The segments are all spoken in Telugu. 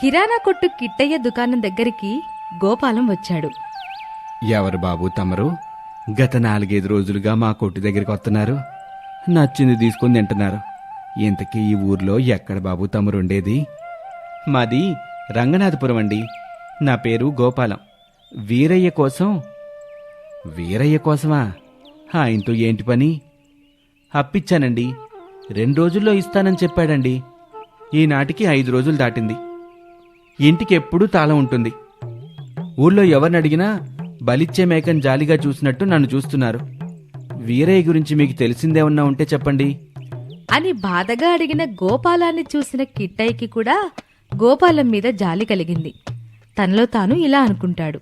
కిరాణా కొట్టు కిట్టయ్య దుకాణం దగ్గరికి గోపాలం వచ్చాడు. ఎవరు బాబు తమరు? గత నాలుగైదు రోజులుగా మా కొట్టు దగ్గరికి వస్తున్నారు. నచ్చింది తీసుకుని తింటున్నారు. ఇంతకీ ఈ ఊర్లో ఎక్కడ బాబు తమరు ఉండేది? మాది రంగనాథపురం అండి. నా పేరు గోపాలం. వీరయ్య కోసం? వీరయ్య కోసమా? ఆయనతో ఏంటి పని? అప్పిచ్చానండి. రెండు రోజుల్లో ఇస్తానని చెప్పాడండి. ఈనాటికి ఐదు రోజులు దాటింది. ఇంటికి ఎప్పుడూ తాళం ఉంటుంది. ఊళ్ళో ఎవరిని అడిగినా బలిచ్చే మేకని జాలిగా చూసినట్టు నన్ను చూస్తున్నారు. వీరయ్య గురించి మీకు తెలిసిందేమన్నా ఉంటే చెప్పండి. అని బాధగా అడిగిన గోపాలాన్ని చూసిన కిట్టయ్యకి కూడా గోపాలం మీద జాలి కలిగింది. తనలో తాను ఇలా అనుకుంటాడు.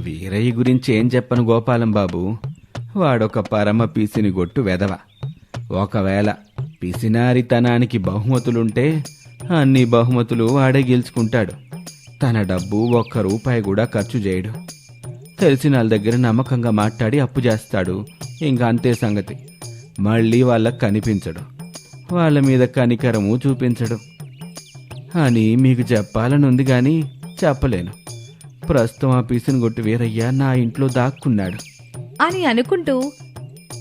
వీరయ్య గురించి ఏం చెప్పను గోపాలం బాబు? వాడొక పరమ పీసిని గొట్టు వెదవ ఒకవేళ పిసినారితనానికి బహుమతులుంటే అన్ని బహుమతులు వాడే గెలుచుకుంటాడు. తన డబ్బు ఒక్క రూపాయి కూడా ఖర్చు చేయడు. తెలిసిన వాళ్ళ దగ్గర నమ్మకంగా మాట్లాడి అప్పు చేస్తాడు. ఇంకా అంతే సంగతి. మళ్ళీ వాళ్ళకి కనిపించడు. వాళ్ళ మీద కనికరము చూపించడు. అని మీకు చెప్పాలని ఉంది కానీ చెప్పలేను. ప్రస్తుతం ఆ పీసును కొట్టి వీరయ్య నా ఇంట్లో దాక్కున్నాడు. అని అనుకుంటూ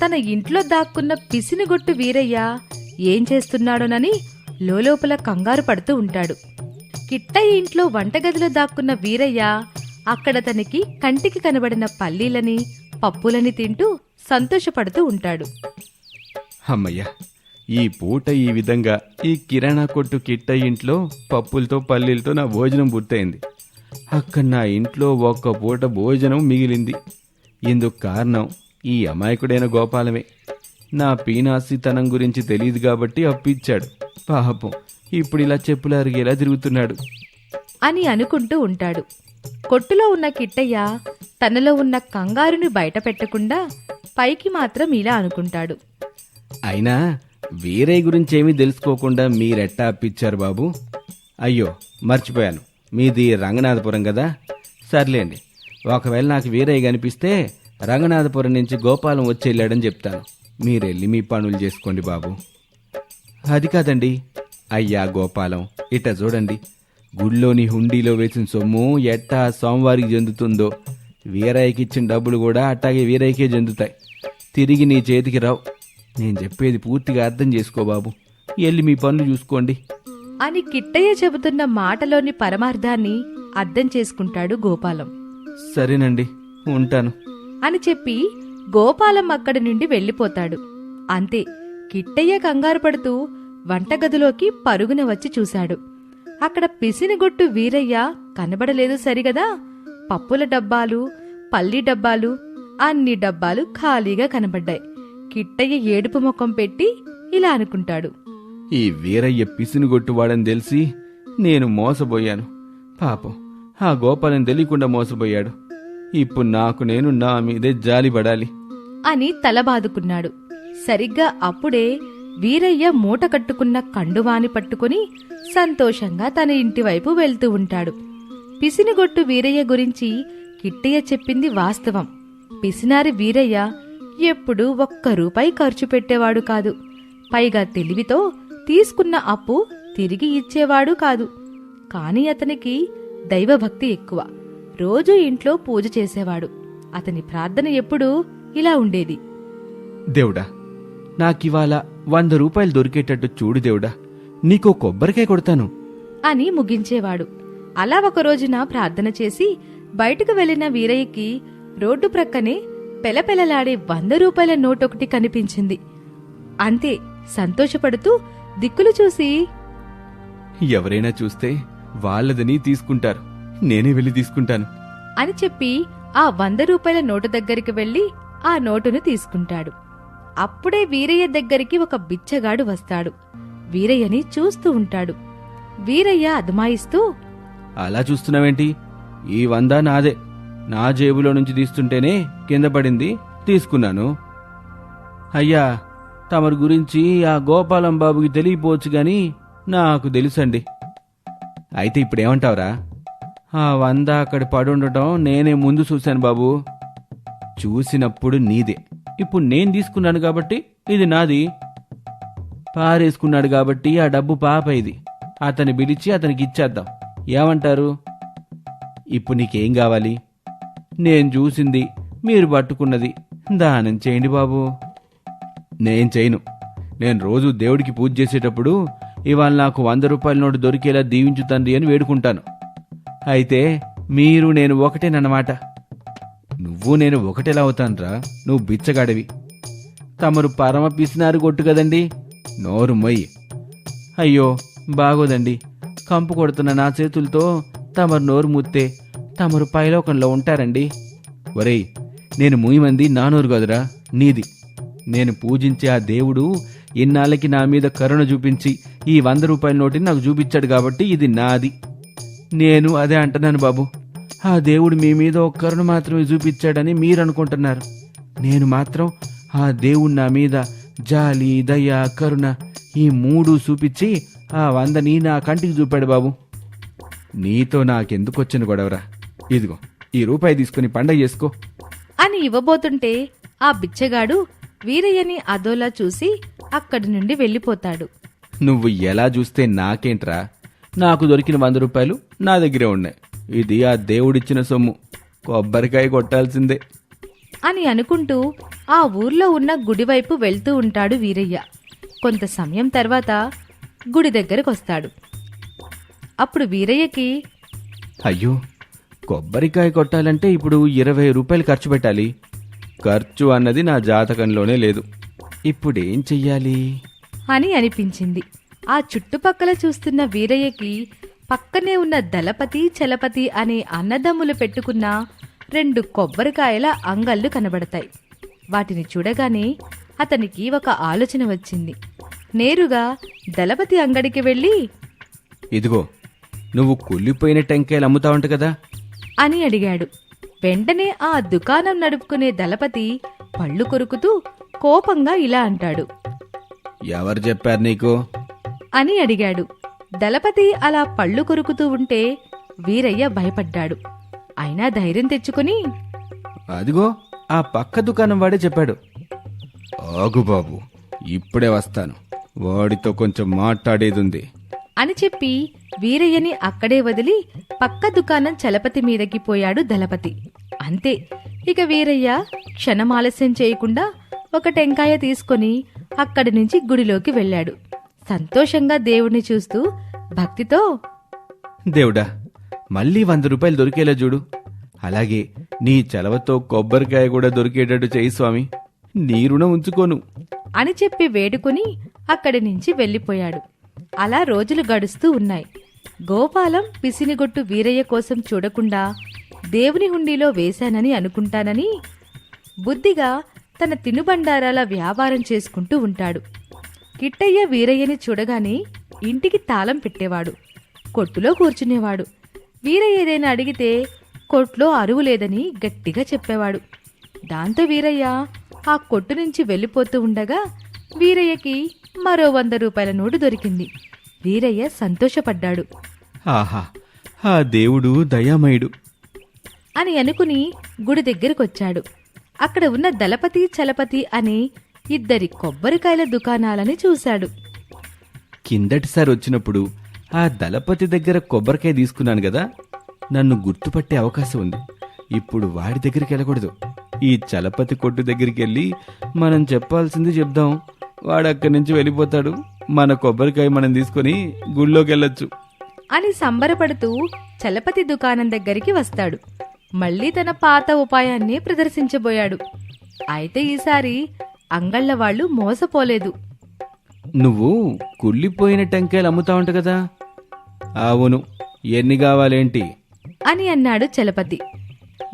తన ఇంట్లో దాక్కున్న పిసినిగొట్టు వీరయ్య ఏం చేస్తున్నాడోనని లోలోపల కంగారు పడుతూ ఉంటాడు. కిట్టయ్య ఇంట్లో వంటగదిలో దాక్కున్న వీరయ్య అక్కడ తనకి కంటికి కనబడిన పల్లీలని పప్పులని తింటూ సంతోషపడుతూ ఉంటాడు. అమ్మయ్య ఈ పూట ఈ విధంగా ఈ కిరాణా కొట్టు కిట్ట ఇంట్లో పప్పులతో పల్లీలతో నా భోజనం పూర్తయింది. అక్కడ నా ఇంట్లో ఒక్క పూట భోజనం మిగిలింది. ఇందుకు కారణం ఈ అమాయకుడైన గోపాలమే. నా పీనాసితనం గురించి తెలియదు కాబట్టి అప్పిచ్చాడు. పాపం ఇప్పుడు ఇలా చెప్పులు అరిగేలా తిరుగుతున్నాడు. అని అనుకుంటూ ఉంటాడు. కొట్టులో ఉన్న కిట్టయ్య తనలో ఉన్న కంగారుని బయట పెట్టకుండా పైకి మాత్రం ఇలా అనుకుంటాడు. అయినా వీరే గురించి ఏమీ తెలుసుకోకుండా మీరెట్టా అప్పిచ్చారు బాబు? అయ్యో మర్చిపోయాను. మీది రంగనాథపురం కదా? సర్లేండి ఒకవేళ నాకు వీరయ్య కనిపిస్తే రంగనాథపురం నుంచి గోపాలం వచ్చి వెళ్ళాడని చెప్తాను. మీరెళ్ళి మీ పనులు చేసుకోండి బాబు. అది కాదండి. అయ్యా గోపాలం ఇట చూడండి. గుళ్ళోని హుండీలో వేసిన సొమ్ము ఎట్టా సోమవారికి చెందుతుందో వీరయ్యకి ఇచ్చిన డబ్బులు కూడా అట్టాగే వీరయ్యకే చెందుతాయి తిరిగి నీ చేతికి రావు. నేను చెప్పేది పూర్తిగా అర్థం చేసుకో బాబు. వెళ్ళి మీ పనులు చూసుకోండి. అని కిట్టయ్య చెబుతున్న మాటలోని పరమార్థాన్ని అర్థం చేసుకుంటాడు గోపాలం. సరేనండి ఉంటాను. అని చెప్పి గోపాలం అక్కడి నుండి వెళ్ళిపోతాడు. అంతే. కిట్టయ్య కంగారు పడుతూ వంటగదిలోకి పరుగున వచ్చి చూశాడు. అక్కడ పిసినిగొట్టు వీరయ్య కనబడలేదు సరిగదా? పప్పుల డబ్బాలు పల్లి డబ్బాలు అన్ని డబ్బాలు ఖాళీగా కనబడ్డాయి. కిట్టయ్య ఏడుపు ముఖం పెట్టి ఇలా అనుకుంటాడు. ఈ వీరయ్య పిసినుగొట్టువాడని తెలిసి నేను మోసపోయాను. పాపం ఆ గోపాలం తెలియకుండా మోసపోయాడు. ఇప్పుడు నాకు నేను నా మీదే జాలి పడాలి అని తలబాదుకున్నాడు. సరిగ్గా అప్పుడే వీరయ్య మూట కట్టుకున్న కండువాని పట్టుకుని సంతోషంగా తన ఇంటివైపు వెళ్తూ ఉంటాడు. పిసినిగొట్టు వీరయ్య గురించి కిట్టయ్య చెప్పింది వాస్తవం. పిసినారి వీరయ్య ఎప్పుడూ ఒక్క రూపాయి ఖర్చు పెట్టేవాడు కాదు. పైగా తెలివితో తీసుకున్న అప్పు తిరిగి ఇచ్చేవాడు కాదు. కాని అతనికి దైవభక్తి ఎక్కువ. రోజూ ఇంట్లో పూజ చేసేవాడు. అతని ప్రార్థన ఎప్పుడూ ఇలా ఉండేది. దేవుడా నాకివాళ వంద రూపాయలు దొరికేటట్టు చూడు దేవుడా నీకో కొబ్బరికాయ కొడతాను. అని ముగించేవాడు. అలా ఒక రోజున ప్రార్థన చేసి బయటకు వెళ్ళిన వీరయ్యకి రోడ్డు ప్రక్కనే పెలపెలలాడే వంద రూపాయల నోటొకటి కనిపించింది. అంతే సంతోషపడుతూ దిక్కులు చూసి ఎవరైనా చూస్తే వాళ్ళదని తీసుకుంటారు నేనే వెళ్ళి తీసుకుంటాను. అని చెప్పి ఆ వంద రూపాయల నోటు దగ్గరికి వెళ్ళి ఆ నోటును తీసుకుంటాడు. అప్పుడే వీరయ్య దగ్గరికి ఒక బిచ్చగాడు వస్తాడు. వీరయ్యని చూస్తూ ఉంటాడు. వీరయ్య అదమాయిస్తూ అలా చూస్తున్నావేంటి? ఈ వంద నాదే. నా జేబులో నుంచి తీస్తుంటేనే కింద పడింది తీసుకున్నాను. అయ్యా తమరి గురించి ఆ గోపాలం బాబుకి తెలియపోవచ్చు గాని నాకు తెలుసండి. అయితే ఇప్పుడేమంటావురా? ఆ వంద అక్కడ పడుండటం నేనే ముందు చూశాను బాబు. చూసినప్పుడు నీదే. ఇప్పుడు నేను తీసుకున్నాను కాబట్టి ఇది నాది. పారేసుకున్నాడు కాబట్టి ఆ డబ్బు పాప ఇది. అతని పిలిచి అతనికి ఇచ్చేద్దాం. ఏమంటారు? ఇప్పుడు నీకేం కావాలి? నేను చూసింది మీరు పట్టుకున్నది. దానం చేయండి బాబు. నేను చేయను. నేను రోజు దేవుడికి పూజ చేసేటప్పుడు ఇవాళ నాకు వంద రూపాయల నోటు దొరికేలా దీవించు తండ్రి అని వేడుకుంటాను. అయితే మీరు నేను ఒకటేనన్నమాట. నువ్వు నేను ఒకటేలా అవుతానురా. నువ్వు బిచ్చగాడివి. తమరు పరమ పిసినారు కొట్టు కదండి. నోరు మొయ్యి. అయ్యో బాగోదండి. కంపు కొడుతున్న నా చేతులతో తమరు నోరు ముత్తే తమరు పైలోకంలో ఉంటారండి. ఒరేయ్ నేను ముయ్యమంది నా నోరు కదురా నీది. నేను పూజించే ఆ దేవుడు ఇన్నాళ్ళకి నా మీద కరుణ చూపించి ఈ వంద రూపాయల నోటిని నాకు చూపించాడు కాబట్టి ఇది నాది. నేను అదే అంటున్నాను బాబు. ఆ దేవుడు మీ మీద ఒక కరుణ మాత్రమే చూపించాడని మీరు అనుకుంటున్నారు నేను మాత్రం ఆ దేవుడు నా మీద జాలి దయ కరుణ ఈ మూడు చూపించి ఆ వందని నా కంటికి చూపాడు బాబు. నీతో నాకెందుకొచ్చిన గొడవరా? ఇదిగో ఈ రూపాయి తీసుకుని పండగ చేసుకో. అని ఇవ్వబోతుంటే ఆ బిచ్చగాడు వీరయ్యని అదోలా చూసి అక్కడి నుండి వెళ్ళిపోతాడు. నువ్వు ఎలా చూస్తే నాకేంట్రా? నాకు దొరికిన వంద రూపాయలు నా దగ్గరే ఉన్నాయి. ఇది ఆ దేవుడిచ్చిన సొమ్ము. కొబ్బరికాయ కొట్టాల్సిందే. అని అనుకుంటూ ఆ ఊర్లో ఉన్న గుడివైపు వెళ్తూ ఉంటాడు వీరయ్య. కొంత సమయం తర్వాత గుడి దగ్గరకొస్తాడు అప్పుడు వీరయ్యకి అయ్యో కొబ్బరికాయ కొట్టాలంటే ఇప్పుడు ఇరవై రూపాయలు ఖర్చు పెట్టాలి. ఖర్చు అన్నది నా జాతకంలోనే లేదు. ఇప్పుడేం చెయ్యాలి? అని అనిపించింది. ఆ చుట్టుపక్కల చూస్తున్న వీరయ్యకి పక్కనే ఉన్న దళపతి చలపతి అనే అన్నదమ్ములు పెట్టుకున్న రెండు కొబ్బరికాయల అంగళ్ళు కనబడతాయి. వాటిని చూడగానే అతనికి ఒక ఆలోచన వచ్చింది. నేరుగా దళపతి అంగడికి వెళ్ళి ఇదిగో నువ్వు కుళ్ళిపోయిన టెంకాయలు అమ్ముతావంట కదా? అని అడిగాడు. వెంటనే ఆ దుకాణం నడుపుకునే దళపతి పళ్ళు కొరుకుతూ కోపంగా ఇలా అంటాడు. ఎవరు చెప్పారు నీకు? అని అడిగాడు. దళపతి అలా పళ్ళు కొరుకుతూ ఉంటే వీరయ్య భయపడ్డాడు. అయినా ధైర్యం తెచ్చుకుని అదిగో ఆ పక్క దుకాణం వాడే చెప్పాడు. ఆగు బాబు ఇప్పుడే వస్తాను. వాడితో కొంచెం మాట్లాడేదుంది. అని చెప్పి వీరయ్యని అక్కడే వదిలి పక్క దుకాణం చలపతి మీదకి పోయాడు దళపతి. అంతే ఇక వీరయ్య క్షణం ఆలస్యం చేయకుండా ఒక టెంకాయ తీసుకొని అక్కడి నుంచి గుడిలోకి వెళ్ళాడు. సంతోషంగా దేవుణ్ణి చూస్తూ భక్తితో దేవుడా మళ్ళీ వంద రూపాయలు దొరికేలా చూడు. అలాగే నీ చలవతో కొబ్బరికాయ కూడా దొరికేటట్టు చేయి స్వామి. నీ రుణం ఉంచుకోను. అని చెప్పి వేడుకొని అక్కడి నుంచి వెళ్ళిపోయాడు. అలా రోజులు గడుస్తూ ఉన్నాయి. గోపాలం పిసినిగొట్టు వీరయ్య కోసం చూడకుండా దేవుని హుండీలో వేశానని అనుకుంటానని బుద్ధిగా తన తినుబండారాల వ్యాపారం చేసుకుంటూ ఉంటాడు. కిట్టయ్య వీరయ్యని చూడగానే ఇంటికి తాళం పెట్టేవాడు. కొట్టులో కూర్చునేవాడు. వీరయ్య ఏదైనా అడిగితే కొట్లో అరువు లేదని గట్టిగా చెప్పేవాడు. దాంతో వీరయ్య ఆ కొట్టు నుంచి వెళ్ళిపోతూ ఉండగా వీరయ్యకి మరో వంద రూపాయల నోటు దొరికింది. వీరయ్య సంతోషపడ్డాడు. ఆహా ఆ దేవుడు దయామయుడు. అని అనుకుని గుడి దగ్గరకొచ్చాడు. అక్కడ ఉన్న దళపతి చలపతి అనే ఇద్దరి కొబ్బరికాయల దుకాణాలని చూశాడు. కిందటిసారి వచ్చినప్పుడు ఆ దళపతి దగ్గర కొబ్బరికాయ తీసుకున్నాను కదా నన్ను గుర్తుపట్టే అవకాశం ఉంది. ఇప్పుడు వాడి దగ్గరికి వెళ్ళకూడదు. ఈ చలపతి కొట్టు దగ్గరికి వెళ్ళి మనం చెప్పాల్సింది చెప్దాం. వాడు అక్కడి నుంచి వెళ్ళిపోతాడు. మన కొబ్బరికాయ మనం తీసుకొని గుళ్ళోకి వెళ్ళొచ్చు. అని సంబరపడుతూ చలపతి దుకాణం దగ్గరికి వస్తాడు. మళ్ళీ తన పాత ఉపాయాన్ని ప్రదర్శించబోయాడు. అయితే ఈసారి అంగళ్ళ వాళ్ళు మోసపోలేదు. నువ్వు కుళ్ళిపోయిన టెంకాయలు అమ్ముతావంట కదా? అవును ఎన్ని కావాలేంటి? అని అన్నాడు చలపతి.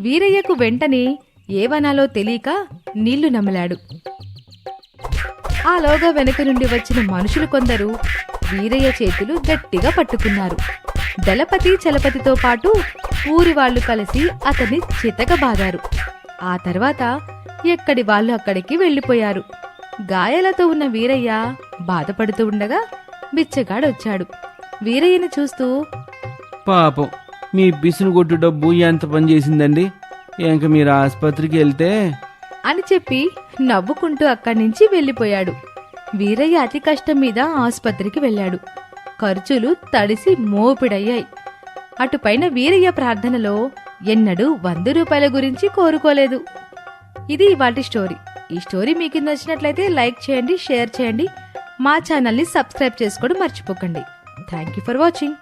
వీరయ్యకు వెంటనే ఏవనాలో తెలియక నీళ్ళు నమలాడు. ఆలోగా వెనక నుండి వచ్చిన మనుషులు కొందరు వీరయ్య చేతులు గట్టిగా పట్టుకున్నారు. దళపతి చలపతితో పాటు ఊరి వాళ్ళు కలిసి అతన్ని చితకబాదారు. ఆ తర్వాత ఎక్కడి వాళ్ళు అక్కడికి వెళ్ళిపోయారు. గాయాలతో ఉన్న వీరయ్య బాధపడుతూ ఉండగా బిచ్చగాడొచ్చాడు. వీరయ్యను చూస్తూ పాపం మీ బిసునుగొట్టు డబ్బు ఎంత పని చేసిందండి? ఇంక మీరు ఆసుపత్రికి వెళ్తే? అని చెప్పి నవ్వుకుంటూ అక్కడి నుంచి వెళ్ళిపోయాడు. వీరయ్య అతి కష్టం మీద ఆసుపత్రికి వెళ్ళాడు. ఖర్చులు తడిసి మోపిడయ్యాయి. అటుపైన వీరయ్య ప్రార్థనలో ఎన్నడూ వంద రూపాయల గురించి కోరుకోలేదు. ఇది ఇవాటి స్టోరీ. ఈ స్టోరీ మీకు నచ్చినట్లయితే లైక్ చేయండి షేర్ చేయండి. మా ఛానల్ని సబ్స్క్రైబ్ చేసుకోవడం మర్చిపోకండి. థ్యాంక్ యూ ఫర్ వాచింగ్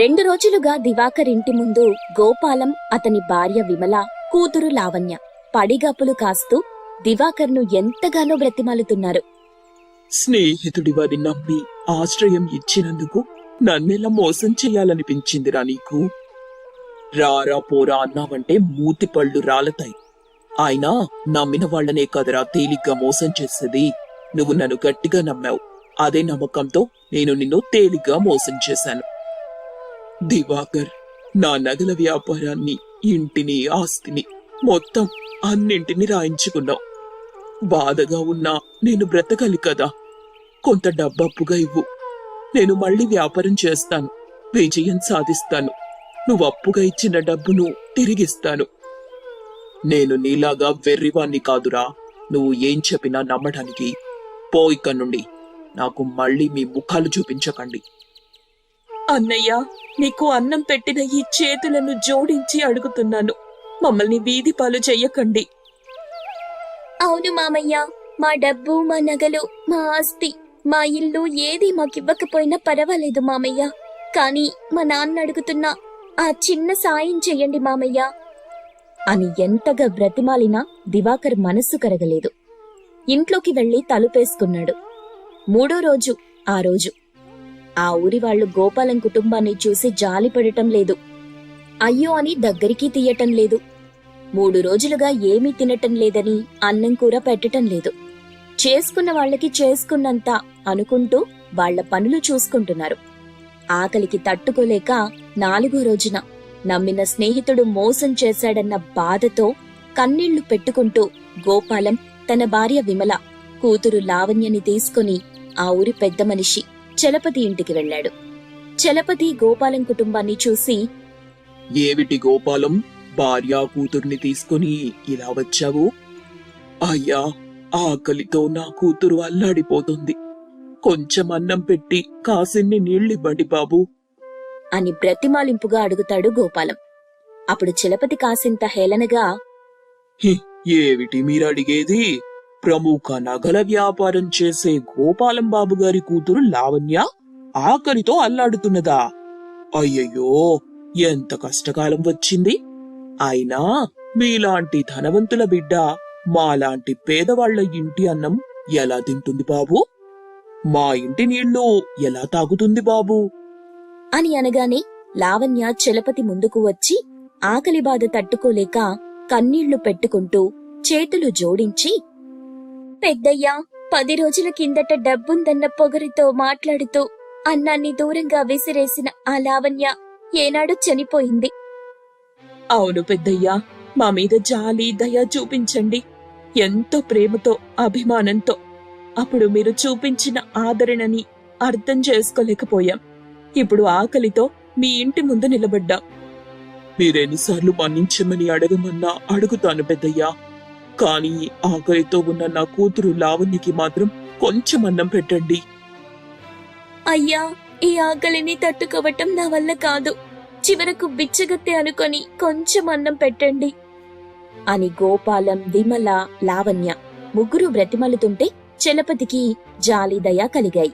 రెండు రోజులుగా దివాకర్ ఇంటి ముందు గోపాలం అతని భార్య విమల కూతురు లావణ్య పడిగప్పులు కాస్తూ దివాకర్ను ఎంతగానో బ్రతిమాలుతున్నారు. స్నేహితుడివని నమ్మి ఆశ్రయం ఇచ్చినందుకు నన్నెలా మోసం చేయాలనిపించిందిరా నీకు. రారా పోరా అన్నావంటే మూతి పళ్ళు రాలతాయి. అయినా నమ్మిన వాళ్ళనే కదరా తేలిగ్గా మోసం చేసేది. నువ్వు నన్ను గట్టిగా నమ్మావు. అదే నమ్మకంతో నేను నిన్ను తేలిగ్గా మోసం చేశాను. దివాకర్ నా నగల వ్యాపారాన్ని ఇంటిని ఆస్తిని మొత్తం అన్నింటిని రాయించుకున్నావు. బాధగా ఉన్నా నేను బ్రతకాలి కదా. కొంత డబ్బప్పుగా ఇవ్వు. నేను మళ్ళీ వ్యాపారం చేస్తాను. విజయం సాధిస్తాను. నువ్వు అప్పుగా ఇచ్చిన డబ్బును తిరిగిస్తాను. నేను నీలాగా వెర్రివాణ్ణి కాదురా. నువ్వు ఏం చెప్పినా నమ్మడానికి. పో నుండి. నాకు మళ్ళీ మీ ముఖాలు చూపించకండి. అన్నయ్య నీకు అన్నం పెట్టిన ఈ చేతులను జోడించి అడుగుతున్నాను. మమ్మల్ని వీధి పాలు చెయ్యకండి. అవును మామయ్య మా డబ్బు మా నగలు మా ఆస్తి మా ఇల్లు ఏది మాకివ్వకపోయినా పర్వాలేదు మామయ్య. కానీ మా నాన్న అడుగుతున్న ఆ చిన్న సాయం చెయ్యండి మామయ్య. అని ఎంతగా బ్రతిమాలినా దివాకర్ మనస్సు కరగలేదు. ఇంట్లోకి వెళ్ళి తలుపేసుకున్నాడు మూడో రోజు ఆ రోజు. ఆ ఊరి వాళ్ళు గోపాలం కుటుంబాన్ని చూసి జాలిపడటం లేదు. అయ్యో అని దగ్గరికి తీయటం లేదు. మూడు రోజులుగా ఏమీ తినటం లేదని అన్నం కూర పెట్టటం లేదు. చేసుకున్న వాళ్ళకి చేసుకున్నంత అనుకుంటూ వాళ్ళ పనులు చూసుకుంటున్నారు. ఆకలికి తట్టుకోలేక నాలుగో రోజున నమ్మిన స్నేహితుడు మోసం చేశాడన్న బాధతో కన్నీళ్ళు పెట్టుకుంటూ గోపాలం తన భార్య విమల కూతురు లావణ్యని తీసుకుని ఆ ఊరి పెద్ద మనిషి చలపతి ఇంటికి వెళ్ళాడు. చలపతి గోపాలం కుటుంబాన్ని చూసి ఏమిటి గోపాలం? భార్య కూతుర్ని తీసుకుని ఇలా వచ్చావు? అయ్యా ఆకలితో నా కూతురు అల్లాడిపోతుంది. కొంచెం అన్నం పెట్టి కాసిన్ని నీళ్ళివ్వండి బాబు. అని బ్రతిమాలింపుగా అడుగుతాడు గోపాలం. అప్పుడు చలపతి కాసింత హేళనగా ఏమిటి మీరు అడిగేది? ప్రముఖ నగల వ్యాపారం చేసే గోపాలం బాబు గారి కూతురు లావణ్య ఆకలితో అల్లాడుతున్నదా? అయ్యయ్యో ఎంత కష్టకాలం వచ్చింది? అయినా మీలాంటి ధనవంతుల బిడ్డ మాలాంటి పేదవాళ్ళ ఇంటి అన్నం ఎలా తింటుంది బాబు? మా ఇంటి నీళ్ళు ఎలా తాగుతుంది బాబు? అని అనగానే లావణ్య చలపతి ముందుకు వచ్చి ఆకలి బాధ తట్టుకోలేక కన్నీళ్ళు పెట్టుకుంటూ చేతులు జోడించి పెద్దయ్యా పది రోజుల కిందట డబ్బుందన్న పొగరితో మాట్లాడుతూ అన్నాన్ని దూరంగా విసిరేసిన ఆ లావణ్య ఏనాడు చనిపోయింది. అవును పెద్దయ్యా మా మీద జాలి దయ చూపించండి. ఎంతో ప్రేమతో అభిమానంతో. అప్పుడు మీరు చూపించిన ఆదరణని అర్థం చేసుకోలేకపోయాం. ఇప్పుడు ఆకలితో మీ ఇంటి ముందు నిలబడ్డాం. మీరెన్నిసార్లు మన్నించమని అడగమన్నా అడుగుతాను పెద్దయ్యా. కానీ ఆకలితో ఉన్న నా కూతురు లావణ్యకి మాత్రం కొంచెం అన్నం పెట్టండి. అయ్యా ఈ ఆకలిని తట్టుకోవటం నా వల్ల కాదు. చివరకు బిచ్చగత్తె అనుకొని కొంచెం అన్నం పెట్టండి అని గోపాలం విమల లావణ్య ముగ్గురు బ్రతిమలుతుంటే చలపతికి జాలి దయ కలిగాయి.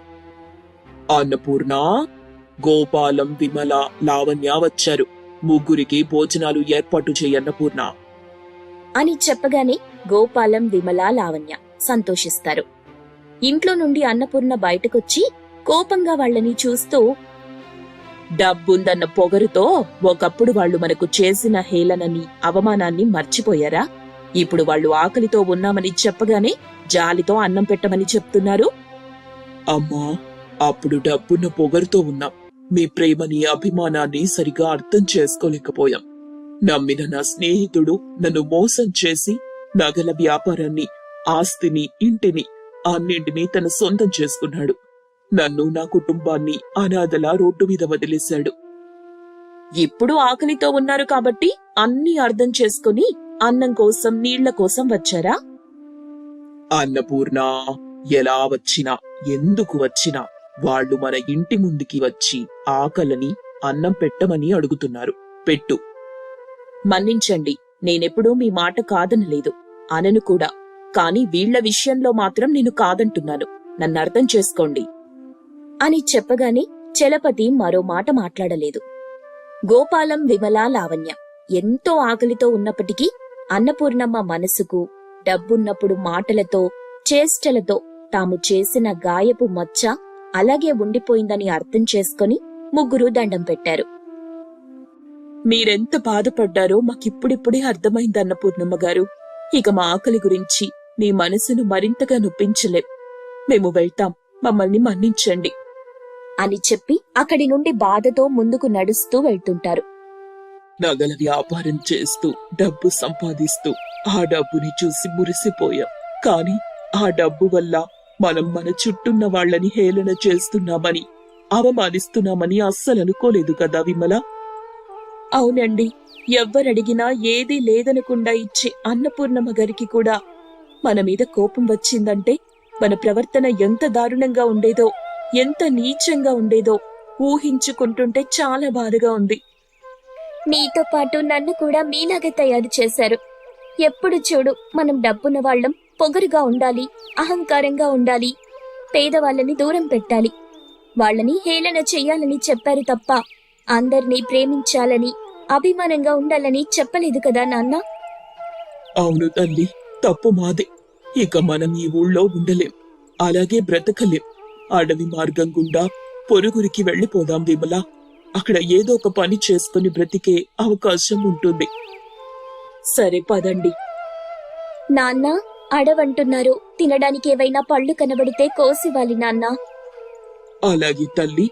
అన్నపూర్ణ గోపాలం విమల లావణ్య వచ్చారు. ముగ్గురికి భోజనాలు ఏర్పాటు చేయన్నపూర్ణ అని చెప్పగానే గోపాలం విమల లావణ్య సంతోషిస్తారు. ఇంట్లో నుండి అన్నపూర్ణ బయటకొచ్చి కోపంగా వాళ్ళని చూస్తూ డబ్బుందన్న పొగరుతో ఒకప్పుడు వాళ్ళు మనకు చేసిన హేళనని అవమానాన్ని మర్చిపోయారా? ఇప్పుడు వాళ్ళు ఆకలితో ఉన్నామని చెప్పగానే జాలితో అన్నం పెట్టమని చెప్తున్నారు. అమ్మా అప్పుడు డబ్బున్న పొగరుతో ఉన్నాం. మీ ప్రేమని అభిమానాన్ని సరిగా అర్థం చేసుకోలేకపోయాం. నమ్మిన నా స్నేహితుడు నన్ను మోసం చేసి నగల వ్యాపారాన్ని ఆస్తిని ఇంటిని అన్నింటినీ తన సొంతం చేసుకున్నాడు. నన్ను నా కుటుంబాన్ని అనాథలా రోడ్డు మీద వదిలేశాడు. ఇప్పుడు ఆకలితో ఉన్నారు కాబట్టి అన్ని అర్థం చేసుకుని అన్నం కోసం నీళ్ళ కోసం వచ్చారా? అన్నపూర్ణ ఎలా వచ్చినా ఎందుకు వచ్చినా వాళ్ళు మన ఇంటి ముందుకి వచ్చి ఆకలని అన్నం పెట్టమని అడుగుతున్నారు. పెట్టు. మన్నించండి నేనెప్పుడూ మీ మాట కాదనలేదు. అనను కూడా. కాని వీళ్ళ విషయంలో మాత్రం నేను కాదంటున్నాను. నన్ను అర్థం చేసుకోండి. అని చెప్పగానే చలపతి మరో మాట మాట్లాడలేదు. గోపాలం విమల లావణ్య ఎంతో ఆకలితో ఉన్నప్పటికీ అన్నపూర్ణమ్మ మనసుకు డబ్బున్నప్పుడు మాటలతో చేష్టలతో తాము చేసిన గాయపు మచ్చ అలాగే ఉండిపోయిందని అర్థం చేసుకొని ముగ్గురు దండం పెట్టారు. మీరెంత బాధపడ్డారో మాకిప్పుడిప్పుడే అర్థమైంది అన్నపూర్ణమ్మ గారు. ఇక మా ఆకలి గురించి మీ మనసును మరింతగా నొప్పించలేం. మేము వెళ్తాం. మమ్మల్ని మన్నించండి. అని చెప్పి అక్కడి నుండి బాధతో ముందుకు నడుస్తూ వెళ్తుంటారు. నగల వ్యాపారం చేస్తూ డబ్బు సంపాదిస్తూ ఆ డబ్బుని చూసి మురిసిపోయాం. కాని ఆ డబ్బు వల్ల మనం మన చుట్టూన్న వాళ్ళని హేళన చేస్తున్నామని అవమానిస్తున్నామని అస్సలు అనుకోలేదు కదా విమల? అవునండి. ఎవ్వరడిగినా ఏదీ లేదనకుండా ఇచ్చే అన్నపూర్ణమ్మ గారికి కూడా మన మీద కోపం వచ్చిందంటే మన ప్రవర్తన ఎంత దారుణంగా ఉండేదో ఎంత నీచంగా ఉండేదో ఊహించుకుంటుంటే చాలా బాధగా ఉంది. నీతో పాటు నన్ను కూడా మీలాగే తయారు చేశారు. ఎప్పుడు చూడు మనం డబ్బున్న వాళ్ళం పొగరుగా ఉండాలి అహంకారంగా ఉండాలి పేదవాళ్ళని దూరం పెట్టాలి. వాళ్ళని హేళన చెయ్యాలని చెప్పారు తప్ప అందరినీ ప్రేమించాలని అభిమానంగా ఉండాలని చెప్పలేదు కదా నాన్న? అవును తల్లి తప్పు మాదే. ఇక మనం ఈ ఊళ్ళో ఉండలేం. అలాగే బ్రతకలేం. అడవి మార్గం గుండా పొరుగురికి వెళ్ళిపోదాం విమల. అక్కడ ఏదో ఒక పని చేసుకుని బ్రతికే అవకాశం ఉంటుంది. సరే పదండి. నాన్న అడవంటున్నారు. తినడానికి ఏవైనా పళ్ళు కనబడితే కోసివాలి నాన్న. అలాగే తల్లి.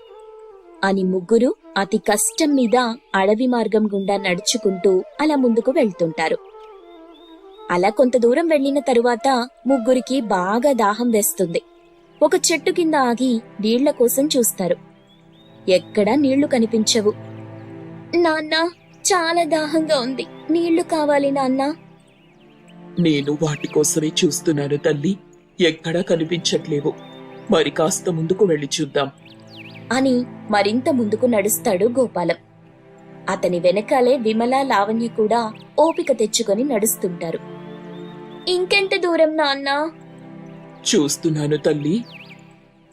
అని ముగ్గురు అతి కష్టం మీద అడవి మార్గం గుండా నడుచుకుంటూ అలా ముందుకు వెళ్తుంటారు. అలా కొంత దూరం వెళ్ళిన తరువాత ముగ్గురికి బాగా దాహం వేస్తుంది. ఒక చెట్టు కింద ఆగి నీళ్ళ కోసం చూస్తారు. ఎక్కడా నీళ్ళు కనిపించవు. నాన్న చాలా దాహంగా ఉంది. నీళ్ళు కావాలి నాన్న? నేను వాటి కోసమే చూస్తున్నాను తల్లి. ఎక్కడా కనిపించట్లేవు. మరి కాస్త ముందుకు వెళ్ళి చూద్దాం. అని మరింత ముందుకు నడుస్తాడు గోపాలం. అతని వెనకాలే విమల లావణ్య కూడా ఓపిక తెచ్చుకొని నడుస్తుంటారు. ఇంకెంత దూరం నాన్న? చూస్తున్నాను తల్లి.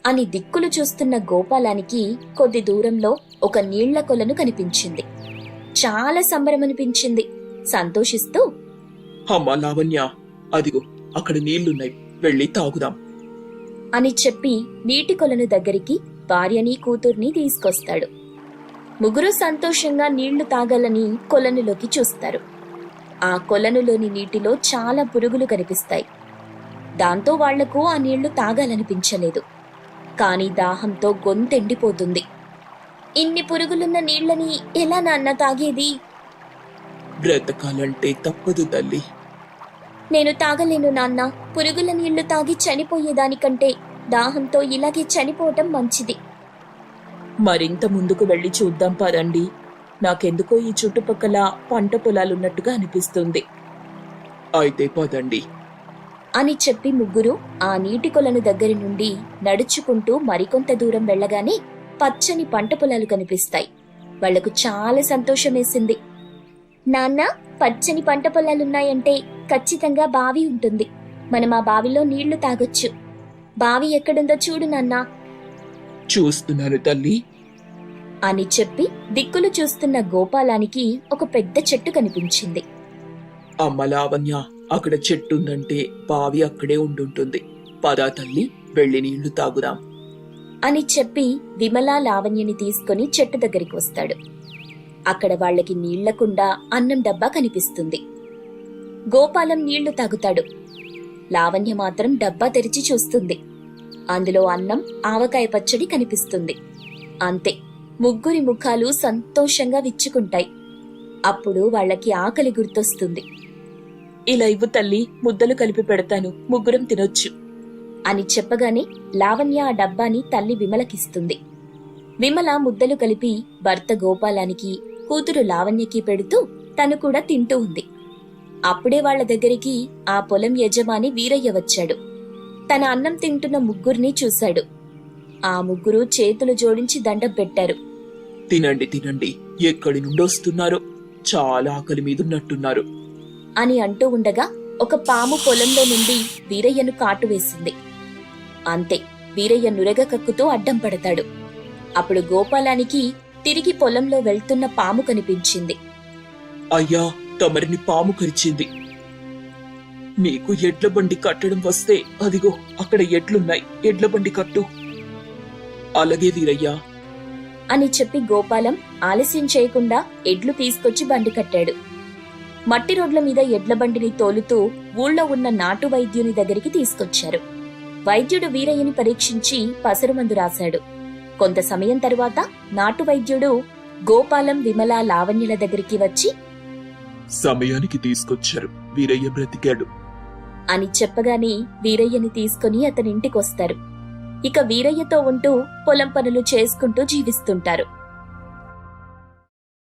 అని దిక్కులు చూస్తున్న గోపాలానికి కొద్ది దూరంలో ఒక నీళ్ళ కొలను కనిపించింది. చాలా సంబరమనిపించింది. సంతోషిస్తూ అమ్మా లావణ్య అదిగో అక్కడ నీళ్ళున్నాయి. వెళ్ళి తాగుదాం. అని చెప్పి నీటి కొలను దగ్గరికి భార్యని కూతుర్ని తీసుకొస్తాడు. ముగ్గురు సంతోషంగా నీళ్ళు తాగాలని కొలనులోకి చూస్తారు. ఆ కొలనులోని నీటిలో చాలా పురుగులు కనిపిస్తాయి. దాంతో వాళ్ళకు ఆ నీళ్ళు తాగాలనిపించలేదు. కాని దాహంతో గొంతెండిపోతుంది. ఇన్ని పురుగులున్న నీళ్ళని ఎలా నాన్న తాగేది? బ్రతకాలంటే తప్పదు తల్లి. నేను తాగలేను నాన్న. పురుగుల నీళ్ళు తాగి చనిపోయేదానికంటే దాహంతో ఇలాగే చనిపోవటం మంచిది. మరింత ముందుకు వెళ్ళి చూద్దాం పదండి. నాకెందుకో ఈ చుట్టుపక్కల పంట పొలాలున్నట్టుగా అనిపిస్తుంది. అయితే పదండి. అని చెప్పి ముగ్గురు ఆ నీటి కొలను దగ్గర నుండి నడుచుకుంటూ మరికొంత దూరం వెళ్ళగానే పచ్చని పంట పొలాలు కనిపిస్తాయి. వాళ్ళకు చాలా సంతోషమేసింది. నాన్న పచ్చని పంట పొలాలున్నాయంటే ఖచ్చితంగా బావి ఉంటుంది. మనం ఆ బావిలో నీళ్ళు తాగొచ్చు. బావి ఎక్కడుందో చూడు నాన్నా. చూస్తున్నాను తల్లి. అని చెప్పి దిక్కులు చూస్తున్న గోపాలానికి ఒక పెద్ద చెట్టు కనిపించింది. అమ్మ లావణ్య అక్కడ చెట్టుందంటే బావి అక్కడే ఉండుంటుంది. పదా తల్లి వెళ్ళి నీళ్ళు తాగుదాం. అని చెప్పి విమలా లావణ్యని తీసుకొని చెట్టు దగ్గరికి వస్తాడు. అక్కడ వాళ్ళకి నీళ్ళకుండా అన్నం డబ్బా కనిపిస్తుంది. గోపాలం నీళ్ళు తాగుతాడు. లావణ్య మాత్రం డబ్బా తెరిచి చూస్తుంది. అందులో అన్నం ఆవకాయ పచ్చడి కనిపిస్తుంది. అంతే ముగ్గురి ముఖాలు సంతోషంగా విచ్చుకుంటాయి. అప్పుడు వాళ్ళకి ఆకలి గుర్తొస్తుంది. ఇలా ఇవ్వు తల్లి ముద్దలు కలిపి పెడతాను ముగ్గురం తినొచ్చు. అని చెప్పగానే లావణ్య ఆ డబ్బాని తల్లి విమలకిస్తుంది. విమల ముద్దలు కలిపి భర్త గోపాలానికి కూతురు లావణ్యకి పెడుతూ తను కూడా తింటూ ఉంది. అప్పుడే వాళ్ళ దగ్గరికి ఆ పొలం యజమాని వీరయ్య వచ్చాడు. తన అన్నం తింటున్న ముగ్గురిని చూశాడు. ఆ ముగ్గురు చేతులు జోడించి దండం పెట్టారు. తినండి తినండి ఎక్కడి నుండి వస్తున్నారో చాలా ఆకలి మీదున్నట్టున్నారు. అని అంటూ ఉండగా ఒక పాము పొలంలో నుండి వీరయ్యను కాటు వేసింది. అంతే వీరయ్య నురగ కక్కుతూ అడ్డం పడతాడు. అప్పుడు గోపాలానికి తిరిగి పొలంలో వెళ్తున్న పాము కనిపించింది. అయ్యా తమరిని పాము కరిచింది. మీకు ఎడ్ల బండి కట్టడం వస్తే అదిగో అక్కడ ఎడ్లున్నాయి ఎడ్ల బండి కట్టు. అలాగే వీరయ్యా. అని చెప్పి గోపాలం ఆలస్యం చేయకుండా ఎడ్లు తీసుకొచ్చి బండి కట్టాడు. మట్టి రోడ్ల మీద ఎడ్ల బండిని తోలుతూ ఊళ్ళో ఉన్న నాటు వైద్యుని దగ్గరికి తీసుకొచ్చారు. వైద్యుడు వీరయ్యని పరీక్షించి పసరుమందు రాశాడు. కొంత సమయం తరువాత నాటు వైద్యుడు గోపాలం విమల లావణ్యల దగ్గరికి వచ్చి సమయానికి తీసుకొచ్చారు. వీరయ్య బ్రతికాడు. అని చెప్పగానే వీరయ్యని తీసుకుని అతనింటికొస్తారు. ఇక వీరయ్యతో ఉంటూ పొలం పనులు చేసుకుంటూ జీవిస్తుంటారు.